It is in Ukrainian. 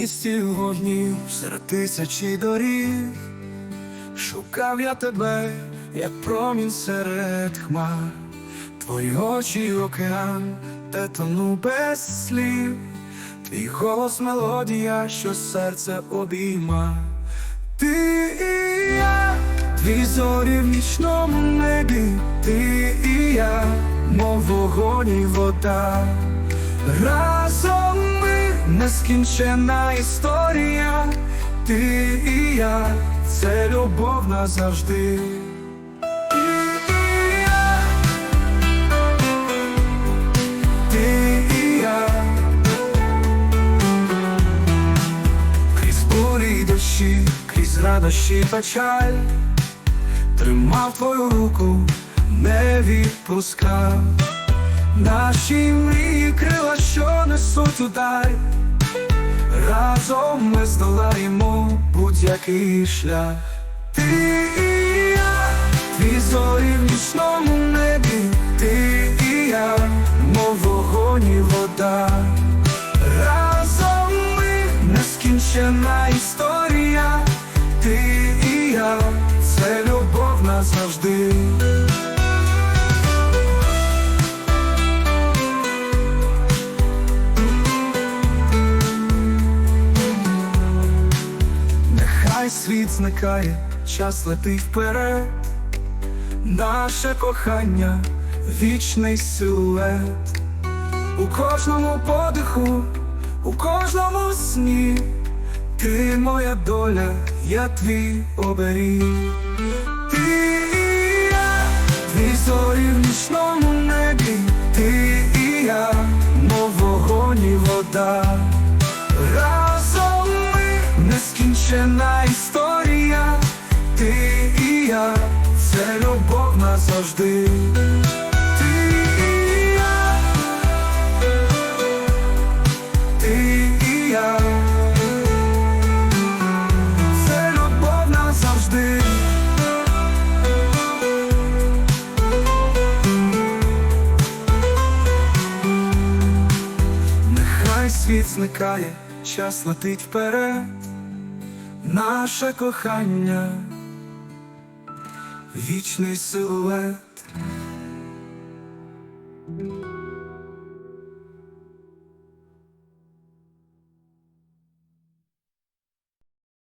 місті вогнів серед тисячі доріг, шукав я тебе, як промінь серед хмар, твої очі океан, де тону без слів, твій голос мелодія, що серце обійма. Ти і я, дві зорі в нічному небі, ти і я, мов вогонь і вода. Разом нескінчена історія, ти і я, це любов назавжди. Крізь радощі печаль, тримав твою руку, не відпускав. Наші мрії крила, що несуть удар, разом ми здолаємо будь-який шлях. Ти і я, дві зорі в нічному небі, ти і я, мов вогонь і вода. Разом ми нескінчена історія, ти і я, це любов назавжди. Світ зникає, час летить вперед, наше кохання, вічний силует, у кожному подиху, у кожному сні, ти моя доля, я твій оберіг. Ти і я, дві зорі в нічному небі, ти і я, мов вогонь і вода. Назавжди. Ти я, ти і я, це любов назавжди. Нехай світ зникає, час летить вперед, наше кохання, вічний силует.